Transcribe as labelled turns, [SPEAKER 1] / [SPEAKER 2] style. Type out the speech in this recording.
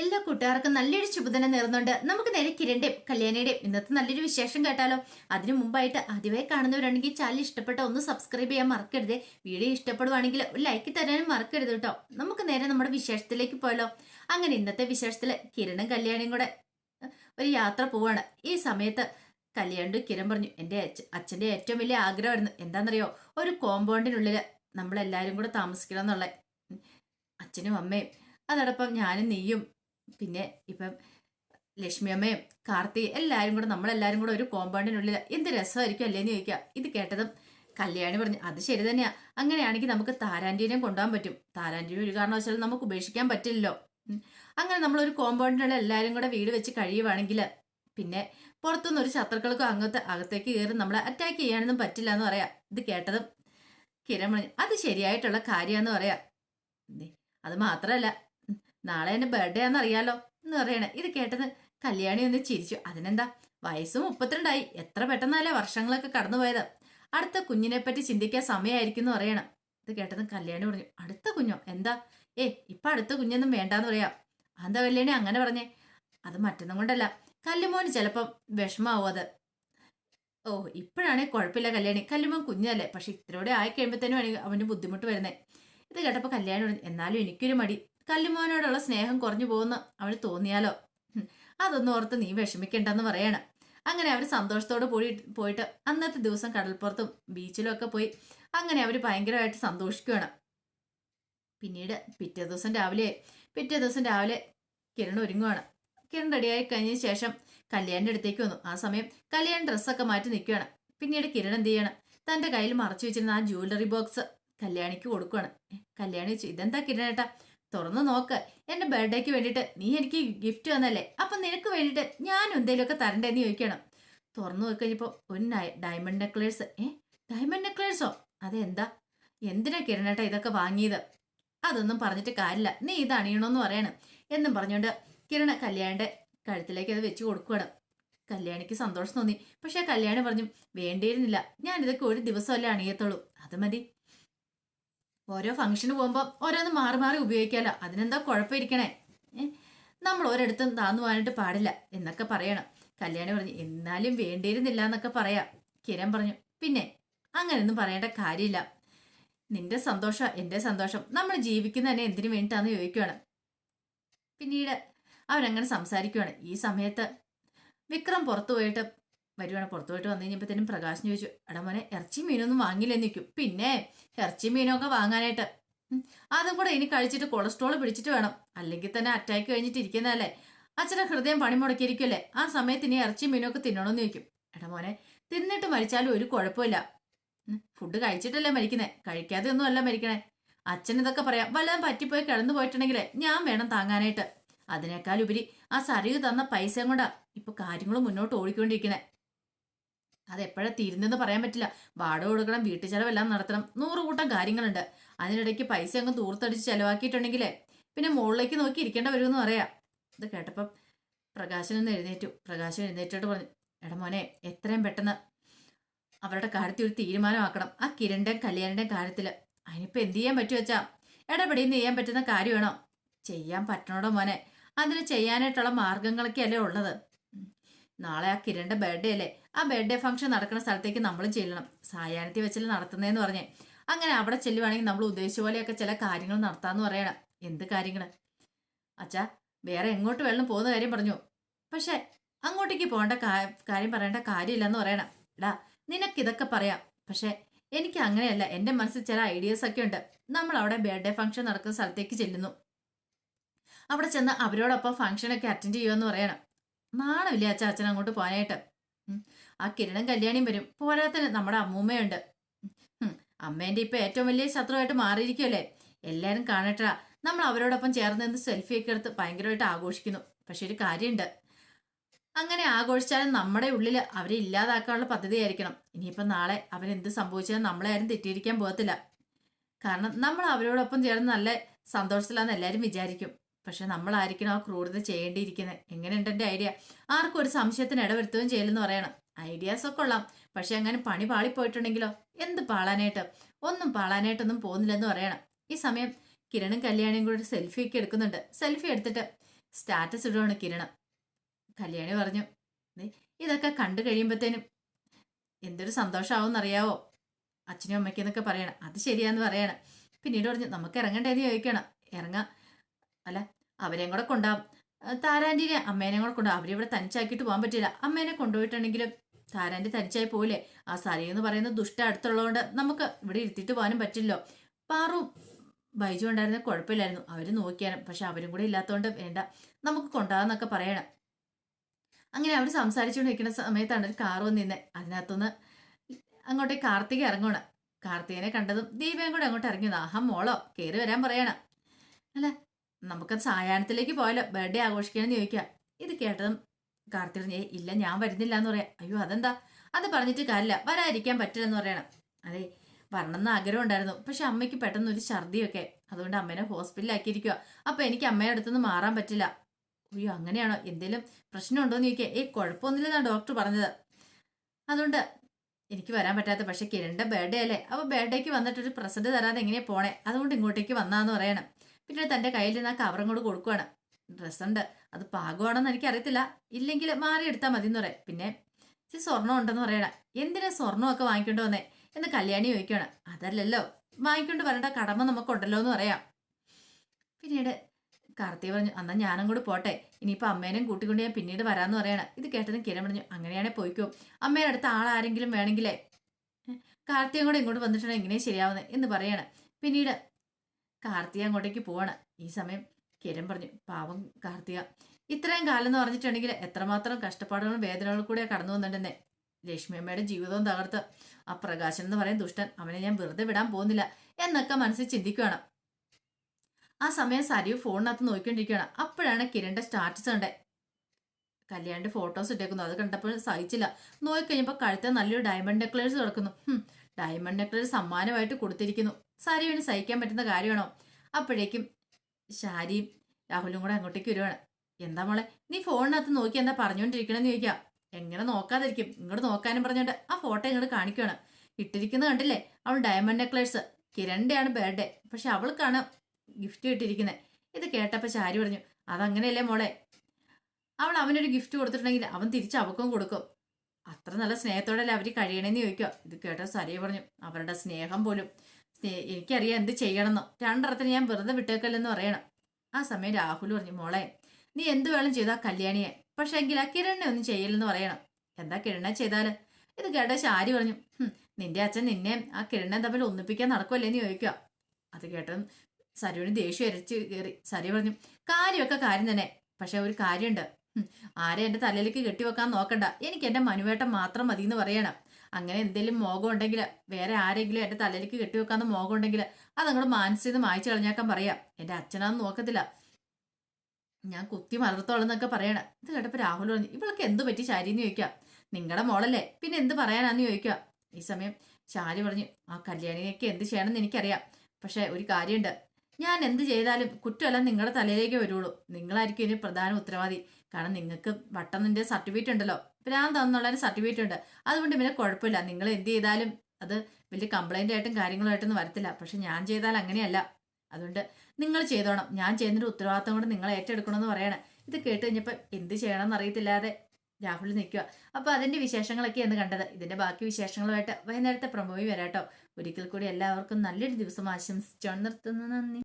[SPEAKER 1] എല്ലാ കൂട്ടുകാർക്കും നല്ലൊരു ശുഭദിനം നേർന്നുകൊണ്ട് നമുക്ക് നേരെ കിരണിന്റെയും കല്യാണിയുടെയും ഇന്നത്തെ നല്ലൊരു വിശേഷം കേട്ടാലോ. അതിനു മുമ്പായിട്ട് ആദ്യമായി കാണുന്നവരാണെങ്കിൽ ചാനൽ ഇഷ്ടപ്പെട്ട ഒന്ന് സബ്സ്ക്രൈബ് ചെയ്യാൻ മറക്കരുത്. വീഡിയോ ഇഷ്ടപ്പെടുവാണെങ്കിൽ ലൈക്ക് തരാനും മറക്കരുത് കേട്ടോ. നമുക്ക് നേരെ നമ്മുടെ വിശേഷത്തിലേക്ക് പോയാലോ. അങ്ങനെ ഇന്നത്തെ വിശേഷത്തിൽ കിരണും കല്യാണിയും കൂടെ ഒരു യാത്ര പോവാണ്. ഈ സമയത്ത് കല്യാണ്ട് കിരൺ പറഞ്ഞു എന്റെ അച്ഛ അച്ഛന്റെ ഏറ്റവും വലിയ ആഗ്രഹമായിരുന്നു. എന്താണെന്നറിയോ? ഒരു കോമ്പൗണ്ടിനുള്ളിൽ നമ്മളെല്ലാവരും കൂടെ താമസിക്കണം എന്നുള്ള അച്ഛനും അമ്മയും അതോടൊപ്പം ഞാനും നീയും പിന്നെ ഇപ്പം ലക്ഷ്മി അമ്മയും കാർത്തി എല്ലാവരും കൂടെ നമ്മളെല്ലാവരും കൂടെ ഒരു കോമ്പൗണ്ടിനുള്ളിൽ എന്ത് രസമായിരിക്കും അല്ലേന്ന് ചോദിക്കുക. ഇത് കേട്ടതും കല്യാണി പറഞ്ഞു അത് ശരി തന്നെയാ. അങ്ങനെയാണെങ്കിൽ നമുക്ക് താരാന്റീനെയും കൊണ്ടുപോകാൻ പറ്റും. താരാന്റീനെ ഒരു കാരണവശാലും നമുക്ക് ഉപേക്ഷിക്കാൻ പറ്റില്ലല്ലോ. അങ്ങനെ നമ്മളൊരു കോമ്പൗണ്ടിനുള്ള എല്ലാവരും കൂടെ വീട് വെച്ച് കഴിയുവാണെങ്കിൽ പിന്നെ പുറത്തുനിന്ന് ഒരു ശത്രുക്കൾക്കും അങ്ങത്തെ അകത്തേക്ക് കയറി നമ്മളെ അറ്റാക്ക് ചെയ്യാനൊന്നും പറ്റില്ല എന്ന് പറയാം. ഇത് കേട്ടതും പറഞ്ഞു അത് ശരിയായിട്ടുള്ള കാര്യമാണെന്ന് പറയാം. അത് മാത്രമല്ല നാളെ എന്റെ ബർത്ത്ഡേ ആണെന്ന് അറിയാലോ എന്ന് പറയണേ. ഇത് കേട്ടത് കല്യാണി ഒന്ന് ചിരിച്ചു. അതിനെന്താ? വയസ്സ് മുപ്പത്തിരണ്ടായി. എത്ര പെട്ടെന്നല്ലേ വർഷങ്ങളൊക്കെ കടന്നുപോയത്. അടുത്ത കുഞ്ഞിനെ പറ്റി ചിന്തിക്കാൻ സമയമായിരിക്കും എന്ന് പറയണം. ഇത് കേട്ടത് കല്യാണി പറഞ്ഞു. അടുത്ത കുഞ്ഞോ? എന്താ? ഏ ഇപ്പൊ അടുത്ത കുഞ്ഞൊന്നും വേണ്ടാന്ന് പറയാം. അതെന്താ കല്യാണി അങ്ങനെ പറഞ്ഞേ? അത് മറ്റൊന്നും കൊണ്ടല്ല. കല്ലുമോന് ചിലപ്പം വിഷമാവും അത്. ഓ ഇപ്പോഴാണേ കുഴപ്പമില്ല കല്യാണി. കല്ലുമോൻ കുഞ്ഞല്ലേ. പക്ഷെ ഇത്രയോടെ ആയി കഴിയുമ്പോഴത്തേനും അവന് ബുദ്ധിമുട്ട് വരുന്നേ. ഇത് കേട്ടപ്പോൾ കല്യാണി പറഞ്ഞു. എന്നാലും എനിക്കൊരു മടി. കല്ലുമോനോടുള്ള സ്നേഹം കുറഞ്ഞു പോകുന്ന അവന് തോന്നിയാലോ? അതൊന്നും ഓർത്ത് നീ വിഷമിക്കണ്ടെന്ന് പറയണം. അങ്ങനെ അവർ സന്തോഷത്തോടെ പോയി പോയിട്ട് അന്നത്തെ ദിവസം കടൽപ്പുറത്തും ബീച്ചിലും ഒക്കെ പോയി അങ്ങനെ അവർ ഭയങ്കരമായിട്ട് സന്തോഷിക്കുകയാണ് പിന്നീട് പിറ്റേ ദിവസം രാവിലെ പിറ്റേ ദിവസം രാവിലെ കിരൺ ഒരുങ്ങുവാണ്. കിരൺ റെഡിയായി കഴിഞ്ഞ ശേഷം കല്യാണിന്റെ അടുത്തേക്ക് വന്നു. ആ സമയം കല്യാൺ ഡ്രസ്സൊക്കെ മാറ്റി നിൽക്കുകയാണ് പിന്നീട് കിരൺ എന്ത് ചെയ്യണം? തന്റെ കയ്യിൽ മറച്ചു വെച്ചിരുന്ന ആ ജ്വല്ലറി ബോക്സ് കല്യാണിക്ക് കൊടുക്കുകയാണ് കല്യാണി ഇതെന്താ കിരണേട്ടാ തുറന്നു നോക്ക്. എന്റെ ബർത്ത്ഡേക്ക് വേണ്ടിയിട്ട് നീ എനിക്ക് ഗിഫ്റ്റ് തന്നല്ലേ? അപ്പൊ നിനക്ക് വേണ്ടിയിട്ട് ഞാൻ എന്തെങ്കിലുമൊക്കെ തരണ്ടേന്ന് ചോദിക്കണം. തുറന്നു നോക്കി കഴിഞ്ഞപ്പോ ഒരു ഡയമണ്ട് നെക്ലേഴ്സ് ഏ ഡയമണ്ട് നെക്ലേഴ്സോ അതെന്താ? എന്തിനാ കിരണേട്ട ഇതൊക്കെ വാങ്ങിയത്? അതൊന്നും പറഞ്ഞിട്ട് കാര്യമില്ല. നീ ഇത് അണിയണോന്ന് പറയണം. എന്നും പറഞ്ഞുകൊണ്ട് കിരണ കല്യാണിന്റെ കഴുത്തിലേക്ക് അത് വെച്ച് കൊടുക്കുകയാണ് കല്യാണിക്ക് സന്തോഷം തോന്നി. പക്ഷെ കല്യാണി പറഞ്ഞു വേണ്ടിയിരുന്നില്ല. ഞാൻ ഇതൊക്കെ ഒരു ദിവസമല്ലേ അണിയത്തുള്ളൂ. അത് മതി. ഓരോ ഫംഗ്ഷന് പോകുമ്പോൾ ഓരോന്ന് മാറി മാറി ഉപയോഗിക്കാലോ. അതിനെന്താ കുഴപ്പമിരിക്കണേ? നമ്മൾ ഒരിടത്തും താന്നു പോകാനായിട്ട് പാടില്ല എന്നൊക്കെ പറയണം. കല്യാണി പറഞ്ഞു എന്നാലും വേണ്ടിയിരുന്നില്ല എന്നൊക്കെ പറയാം. കിരൺ പറഞ്ഞു പിന്നെ അങ്ങനെയൊന്നും പറയേണ്ട കാര്യമില്ല. നിന്റെ സന്തോഷം എന്റെ സന്തോഷം. നമ്മൾ ജീവിക്കുന്ന തന്നെ എന്തിനു വേണ്ടിയിട്ടാന്ന് ചോദിക്കുകയാണ് പിന്നീട് അവരങ്ങനെ സംസാരിക്കുകയാണ് ഈ സമയത്ത് വിക്രം പുറത്തു പോയിട്ട് വരുവാണ്. പുറത്തു പോയിട്ട് വന്നു കഴിഞ്ഞപ്പോഴത്തേനും പ്രകാശ് ചോദിച്ചു എടാ മോനെ ഇറച്ചി മീനൊന്നും വാങ്ങില്ലെന്ന് നിൽക്കും പിന്നെ ഇറച്ചി മീനൊക്കെ വാങ്ങാനായിട്ട്. അതും കൂടെ ഇനി കഴിച്ചിട്ട് കൊളസ്ട്രോൾ പിടിച്ചിട്ട് വേണം. അല്ലെങ്കിൽ തന്നെ അറ്റാക്ക് കഴിഞ്ഞിട്ട് ഇരിക്കുന്നതല്ലേ. അച്ഛനെ ഹൃദയം പണി മുടക്കിയിരിക്കുമല്ലേ ആ സമയത്ത് ഇനി ഇറച്ചി മീനൊക്കെ തിന്നണമെന്ന് ചോദിക്കും. എടാ മോനെ തിന്നിട്ട് മരിച്ചാലും ഒരു കുഴപ്പമില്ല. ഫുഡ് കഴിച്ചിട്ടല്ലേ മരിക്കുന്നേ. കഴിക്കാതെ ഒന്നും അല്ല മരിക്കണേ. അച്ഛൻ ഇതൊക്കെ പറയാം. വല്ലതും പറ്റിപ്പോയി കിടന്നു പോയിട്ടുണ്ടെങ്കിലേ ഞാൻ വേണം താങ്ങാനായിട്ട്. അതിനേക്കാൾ ഉപരി ആ സരിവ് തന്ന പൈസയും കൊണ്ടാ ഇപ്പൊ കാര്യങ്ങൾ മുന്നോട്ട് ഓടിക്കൊണ്ടിരിക്കണേ അതെപ്പോഴാ തീരുന്നെന്ന് പറയാൻ പറ്റില്ല. വാടക കൊടുക്കണം വീട്ടു ചെലവെല്ലാം നടത്തണം നൂറ് കൂട്ടം കാര്യങ്ങളുണ്ട്. അതിനിടയ്ക്ക് പൈസ അങ്ങ് തൂർത്തടിച്ച് ചെലവാക്കിയിട്ടുണ്ടെങ്കിലേ പിന്നെ മുകളിലേക്ക് നോക്കി ഇരിക്കേണ്ട വരുമെന്ന് പറയാം. ഇത് കേട്ടപ്പം പ്രകാശൻ ഒന്ന് എഴുന്നേറ്റു. പ്രകാശൻ എഴുന്നേറ്റോട്ട് പറഞ്ഞു എടാ മോനെ എത്രയും പെട്ടെന്ന് അവരുടെ കാര്യത്തിൽ ഒരു തീരുമാനമാക്കണം. ആ കിരണ്ടൻ കല്യാണിന്റെ കാര്യത്തിൽ. അതിനിപ്പോൾ എന്ത് ചെയ്യാൻ പറ്റുമോ വെച്ചാ? ഇടപെടിന്ന് ചെയ്യാൻ പറ്റുന്ന കാര്യമാണോ ചെയ്യാൻ പറ്റണോടോ മോനെ. അതിന് ചെയ്യാനായിട്ടുള്ള മാർഗങ്ങളൊക്കെ അല്ലേ ഉള്ളത്. നാളെ ആ കിരണിന്റെ ബർത്ത്ഡേ അല്ലേ? ആ ബർത്ത്ഡേ ഫംഗ്ഷൻ നടക്കുന്ന സ്ഥലത്തേക്ക് നമ്മൾ ചെല്ലണം. സായാഹ്നത്തിൽ വെച്ചല്ലേ നടത്തുന്നതെന്ന് പറഞ്ഞേ. അങ്ങനെ അവിടെ ചെല്ലുവാണെങ്കിൽ നമ്മൾ ഉദ്ദേശിച്ച പോലെയൊക്കെ ചില കാര്യങ്ങൾ നടത്താമെന്ന് പറയണം. എന്ത് കാര്യങ്ങൾ അച്ഛാ വേറെ എങ്ങോട്ട് വെള്ളം പോകുന്ന കാര്യം പറഞ്ഞു. പക്ഷെ അങ്ങോട്ടേക്ക് പോകേണ്ട കാര്യം പറയേണ്ട കാര്യമില്ലെന്ന് പറയണം. എടാ നിനക്കിതൊക്കെ പറയാം. പക്ഷെ എനിക്ക് അങ്ങനെയല്ല. എന്റെ മനസ്സിൽ ചില ഐഡിയാസ് ഒക്കെ ഉണ്ട്. നമ്മൾ അവിടെ ബർത്ത്ഡേ ഫംഗ്ഷൻ നടക്കുന്ന സ്ഥലത്തേക്ക് ചെല്ലുന്നു. അവിടെ ചെന്ന് അവരോടൊപ്പം ഫംഗ്ഷനൊക്കെ അറ്റൻഡ് ചെയ്യുമെന്ന് പറയണം. നാണമില്ല അച്ഛ അച്ഛൻ അങ്ങോട്ട് പോകാനായിട്ട്? ആ കിരണം കല്യാണിയും വരും. പോരാത്തന് നമ്മുടെ അമ്മൂമ്മയുണ്ട്. അമ്മേന്റെ ഇപ്പൊ ഏറ്റവും വലിയ ശത്രുവായിട്ട് മാറിയിരിക്കുമല്ലേ എല്ലാരും കാണട്ടാ. നമ്മൾ അവരോടൊപ്പം ചേർന്ന് നിന്ന് സെൽഫി ഒക്കെ എടുത്ത് ഭയങ്കരമായിട്ട് ആഘോഷിക്കുന്നു. പക്ഷെ ഒരു കാര്യമുണ്ട്. അങ്ങനെ ആഘോഷിച്ചാലും നമ്മുടെ ഉള്ളിൽ അവരെ ഇല്ലാതാക്കാനുള്ള പദ്ധതി ആയിരിക്കണം ഇനിയിപ്പം നാളെ അവരെന്ത് സംഭവിച്ചാലും നമ്മളെ ആരും തെറ്റിയിരിക്കാൻ പോകത്തില്ല. കാരണം നമ്മൾ അവരോടൊപ്പം ചേർന്ന് നല്ല സന്തോഷത്തിലാന്ന് എല്ലാരും വിചാരിക്കും. പക്ഷെ നമ്മളായിരിക്കണം ആ ക്രൂരത ചെയ്യേണ്ടിയിരിക്കുന്നത് എങ്ങനെയുണ്ട് എന്റെ ഐഡിയ? ആർക്കും ഒരു സംശയത്തിന് ഇടവരുത്തുകയും ചെയ്യലെന്ന് പറയണം. ഐഡിയാസ് ഒക്കെ കൊള്ളാം. പക്ഷെ അങ്ങനെ പണി പാളിപ്പോയിട്ടുണ്ടെങ്കിലോ? എന്ത് പാളാനായിട്ട്? ഒന്നും പാളാനായിട്ടൊന്നും പോകുന്നില്ലെന്ന് പറയണം. ഈ സമയം കിരണും കല്യാണിയും കൂടെ സെൽഫി ഒക്കെ എടുക്കുന്നുണ്ട്. സെൽഫി എടുത്തിട്ട് സ്റ്റാറ്റസ് ഇടുവാണ് കിരണം. കല്യാണി പറഞ്ഞു "ദേ, ഇതൊക്കെ കണ്ടു കഴിയുമ്പോഴത്തേനും എന്തൊരു സന്തോഷമാവും എന്നറിയാവോ അച്ഛനും അമ്മയ്ക്കും എന്നൊക്കെ പറയണം. അത് ശരിയാന്ന് പറയണം. പിന്നീട് പറഞ്ഞു നമുക്ക് ഇറങ്ങണ്ടേന്ന് ചോദിക്കണം. ഇറങ്ങാം. അല്ല? അവരെയും കൂടെ കൊണ്ടാവും താരാന്റിനെ അമ്മേനെ കൂടെ കൊണ്ടുപോകും. അവരിവിടെ തനിച്ചാക്കിയിട്ട് പോകാൻ പറ്റില്ല അമ്മേനെ കൊണ്ടുപോയിട്ടുണ്ടെങ്കിലും താരാന്റി തനിച്ചായി പോയില്ലേ ആ സരി എന്ന് പറയുന്ന ദുഷ്ട അടുത്തുള്ളതുകൊണ്ട് നമുക്ക് ഇവിടെ ഇരുത്തിയിട്ട് പോകാനും പറ്റില്ലോ പാറു ബൈജു ഉണ്ടായിരുന്ന കുഴപ്പമില്ലായിരുന്നു. അവർ നോക്കിയാണ്. പക്ഷെ അവരും കൂടെ ഇല്ലാത്തതുകൊണ്ട് വേണ്ട. നമുക്ക് കൊണ്ടുപോകാന്നൊക്കെ പറയണം. അങ്ങനെ അവർ സംസാരിച്ചുകൊണ്ട് നിൽക്കുന്ന സമയത്താണ് ഒരു കാർ വന്നിരുന്നത് നിന്നെ. അതിനകത്തുനിന്ന് അങ്ങോട്ടേക്ക് കാർത്തിക ഇറങ്ങണം കാർത്തികനെ കണ്ടതും ദീപയും കൂടെ അങ്ങോട്ട് ഇറങ്ങിയത് ആഹാ മോളോ കയറി വരാൻ പറയണം. അല്ല? നമുക്ക് സായാഹ്നത്തിലേക്ക് പോയാലോ? ബർത്ത്ഡേ ആഘോഷിക്കണമെന്ന് ചോദിക്കുക. ഇത് കേട്ടതും കാർത്തിക പറഞ്ഞു, ഇല്ല ഞാൻ വരുന്നില്ല എന്ന് പറയാം. അയ്യോ അതെന്താ? അത് പറഞ്ഞിട്ട് കാര്യമില്ല. വരാതിരിക്കാൻ പറ്റില്ലെന്ന് പറയണം. അതെ വരണം എന്ന് ആഗ്രഹം ഉണ്ടായിരുന്നു. പക്ഷെ അമ്മയ്ക്ക് പെട്ടെന്ന് ഒരു ഛർദിയൊക്കെ. അതുകൊണ്ട് അമ്മേനെ ഹോസ്പിറ്റലിലാക്കിയിരിക്കുക അപ്പൊ എനിക്ക് അമ്മയുടെ അടുത്തുനിന്ന് മാറാൻ പറ്റില്ല. അയ്യോ അങ്ങനെയാണോ? എന്തേലും പ്രശ്നമുണ്ടോ? എന്ന് ചോദിക്കുക. ഏയ് കുഴപ്പമൊന്നുമില്ലെന്നാണ് ഡോക്ടർ പറഞ്ഞത്. അതുകൊണ്ട് എനിക്ക് വരാൻ പറ്റാത്ത പക്ഷെ കിരണിന്റെ ബർത്ത്ഡേ അല്ലേ? അപ്പൊ ബർത്ത്ഡേക്ക് വന്നിട്ട് ഒരു പ്രസന്റ് തരാതെ എങ്ങനെയാ പോണേ? അതുകൊണ്ട് ഇങ്ങോട്ടേക്ക് വന്നാന്ന് പറയണം. പിന്നെ തന്റെ കയ്യിൽ നിന്ന് ആ കവറും കൂടെ കൊടുക്കുവാണ്. ഡ്രസ്സുണ്ട്. അത് പാകമാണെന്ന് എനിക്കറിയത്തില്ല. ഇല്ലെങ്കിൽ മാറി എടുത്താൽ മതി എന്ന് പറയാം. പിന്നെ ഇച്ചിരി സ്വർണം ഉണ്ടെന്ന് പറയണം എന്തിനാ സ്വർണമൊക്കെ വാങ്ങിക്കൊണ്ട് വന്നേ എന്ന് കല്യാണി ചോദിക്കുകയാണ് അതല്ലല്ലോ വാങ്ങിക്കൊണ്ട് വരേണ്ട കടമ നമുക്കുണ്ടല്ലോ എന്ന് പറയാം. പിന്നീട് കാർത്തി പറഞ്ഞു അന്നാ ഞാനും കൂടെ പോട്ടെ. ഇനിയിപ്പോൾ അമ്മേനെയും കൂട്ടിക്കൊണ്ട് ഞാൻ പിന്നീട് വരാമെന്ന് പറയണം. ഇത് കേട്ടതും കിരൺ പറഞ്ഞു അങ്ങനെയാണെ പോയിക്കോ. അമ്മയുടെ അടുത്ത് ആളാരെങ്കിലും വേണമെങ്കിലേ കാർത്തിയും കൂടെ ഇങ്ങോട്ട് വന്നിട്ടുണ്ടെങ്കിൽ ഇങ്ങനെ ശരിയാവുന്നത് എന്ന് പറയണം. പിന്നീട് കാർത്തിക അങ്ങോട്ടേക്ക് പോവാണ്. ഈ സമയം കിരൺ പറഞ്ഞു പാവം കാർത്തിക ഇത്രയും കാലം എന്ന് പറഞ്ഞിട്ടുണ്ടെങ്കിൽ എത്രമാത്രം കഷ്ടപ്പാടുകളും വേദനകളും കൂടെ കടന്നു വന്നിട്ടുണ്ടെന്നേ. ലക്ഷ്മിയമ്മയുടെ ജീവിതവും തകർത്ത്. ആ പ്രകാശൻ എന്ന് പറയും ദുഷ്ടൻ അവനെ ഞാൻ വെറുതെ വിടാൻ പോകുന്നില്ല എന്നൊക്കെ മനസ്സിൽ ചിന്തിക്കുകയാണ്. ആ സമയം സരിയു ഫോണിനകത്ത് നോക്കിക്കൊണ്ടിരിക്കുകയാണ്. അപ്പോഴാണ് കിരണിന്റെ സ്റ്റാറ്റസ് കണ്ടേ. കല്യാണിന്റെ ഫോട്ടോസ് ഇട്ടേക്കുന്നു. അത് കണ്ടപ്പോൾ സഹിച്ചില്ല. നോക്കിക്കഴിഞ്ഞപ്പോൾ കഴുത്ത നല്ലൊരു ഡയമണ്ട് നെക്ലേഴ്സ് കിടക്കുന്നു ഡയമണ്ട് നെക്ലേഴ്സ് സമ്മാനമായിട്ട് കൊടുത്തിരിക്കുന്നു. സരിയുവിന് സഹിക്കാൻ പറ്റുന്ന കാര്യമാണോ? അപ്പോഴേക്കും ഷാരിയും രാഹുലും കൂടെ അങ്ങോട്ടേക്ക് വരുവാണ്. എന്താ മോളെ നീ ഫോണിനകത്ത് നോക്കി എന്താ പറഞ്ഞുകൊണ്ടിരിക്കണമെന്ന് ചോദിക്കാം. എങ്ങനെ നോക്കാതിരിക്കും? ഇങ്ങോട്ട് നോക്കാനും പറഞ്ഞോണ്ട് ആ ഫോട്ടോ ഇങ്ങോട്ട് കാണിക്കുവാണ്. ഇട്ടിരിക്കുന്നത് കണ്ടില്ലേ? അവൾ ഡയമണ്ട് നെക്ലേഴ്സ് കിരണിന്റെയാണ് ബർത്ത്ഡേ പക്ഷെ അവൾക്കാണ് ഗിഫ്റ്റ് കിട്ടിയിരിക്കുന്നത് ഇത് കേട്ടപ്പോൾ ഷാരി പറഞ്ഞു അതങ്ങനെയല്ലേ മോളെ? അവൾ അവനൊരു ഗിഫ്റ്റ് കൊടുത്തിട്ടുണ്ടെങ്കിൽ അവൻ തിരിച്ച് അവക്കും കൊടുക്കും. അത്ര നല്ല സ്നേഹത്തോടെ അല്ലേ അവർ കഴിയണമെന്ന് ചോദിക്കുക. ഇത് കേട്ട സരിയ പറഞ്ഞു അവരുടെ സ്നേഹം പോലും എനിക്കറിയാം എന്ത് ചെയ്യണമെന്നോ. രണ്ടിടത്തിന് ഞാൻ വെറുതെ വിട്ടേക്കല്ലെന്ന് പറയണം. ആ സമയം രാഹുൽ പറഞ്ഞു മോളെ നീ എന്ത് വേണം ചെയ്താ കല്യാണിയെ? പക്ഷെ എങ്കിൽ ആ കിരണിനെ ഒന്നും ചെയ്യില്ലെന്ന് പറയണം. എന്താ കിരണ ചെയ്താൽ? ഇത് കേട്ട ശാരി പറഞ്ഞു നിന്റെ അച്ഛൻ നിന്നെ ആ കിരണെ തമ്മിൽ ഒന്നിപ്പിക്കാൻ നടക്കുമല്ലേന്ന് ചോദിക്കുക. അത് കേട്ടതും സരുവിന് ദേഷ്യം അരച്ച് കയറി. സരി പറഞ്ഞു കാര്യമൊക്കെ കാര്യം തന്നെ. പക്ഷെ ഒരു കാര്യമുണ്ട്. ആരെ എന്റെ തലയിലേക്ക് കെട്ടിവെക്കാൻ നോക്കണ്ട. എനിക്ക് എന്റെ മനുവേട്ടം മാത്രം മതി എന്ന് പറയണം. അങ്ങനെ എന്തെങ്കിലും മോഹം ഉണ്ടെങ്കിൽ വേറെ ആരെങ്കിലും എന്റെ തലയിലേക്ക് കെട്ടിവെക്കാന്ന് മോഹം ഉണ്ടെങ്കിൽ അത് അങ്ങോട്ട് മാനസിക മായച്ചു കളഞ്ഞാക്കാൻ പറയാം. എന്റെ അച്ഛനാന്ന് നോക്കത്തില്ല ഞാൻ കുത്തി മറന്നത്തോളം എന്നൊക്കെ പറയണം. ഇത് കേട്ടപ്പോൾ രാഹുൽ പറഞ്ഞു ഇവൾക്ക് എന്ത് പറ്റി ശാരിന്ന് ചോദിക്കാം? നിങ്ങളുടെ മോളല്ലേ? പിന്നെ എന്ത് പറയാനാന്ന് ചോദിക്കുക ഈ സമയം ശാരി പറഞ്ഞു ആ കല്യാണിയൊക്കെ എന്ത് ചെയ്യണമെന്ന് എനിക്കറിയാം. പക്ഷേ ഒരു കാര്യമുണ്ട്. ഞാൻ എന്ത് ചെയ്താലും കുറ്റമെല്ലാം നിങ്ങളുടെ തലയിലേക്ക് വരുള്ളൂ. നിങ്ങളായിരിക്കും ഇതിന് പ്രധാന ഉത്തരവാദി. കാരണം നിങ്ങൾക്ക് വട്ടന്നിന്റെ സർട്ടിഫിക്കറ്റ് ഉണ്ടല്ലോ. ഭ്രാന്താന്നുള്ള സർട്ടിഫിക്കറ്റ് ഉണ്ട്. അതുകൊണ്ട് പിന്നെ കുഴപ്പമില്ല. നിങ്ങൾ എന്ത് ചെയ്താലും അത് വലിയ കംപ്ലൈന്റ് ആയിട്ടും കാര്യങ്ങളായിട്ടൊന്നും വരത്തില്ല. പക്ഷെ ഞാൻ ചെയ്താൽ അങ്ങനെയല്ല. അതുകൊണ്ട് നിങ്ങൾ ചെയ്തോണം. ഞാൻ ചെയ്യുന്നൊരു ഉത്തരവാദിത്തം കൊണ്ട് നിങ്ങൾ ഏറ്റെടുക്കണമെന്ന് പറയണം. ഇത് കേട്ട് കഴിഞ്ഞപ്പോൾ എന്ത് ചെയ്യണമെന്ന് അറിയത്തില്ലാതെ രാഹുൽ നിൽക്കുക. അപ്പോൾ അതിന്റെ വിശേഷങ്ങളൊക്കെയാണ് കണ്ടത്. ഇതിന്റെ ബാക്കി വിശേഷങ്ങളുമായിട്ട് വൈകുന്നേരത്തെ പ്രമോയി വരാട്ടോ ഒരിക്കൽ കൂടി എല്ലാവർക്കും നല്ലൊരു ദിവസം ആശംസിച്ചോണ്ട് നിർത്തുന്നു. നന്ദി.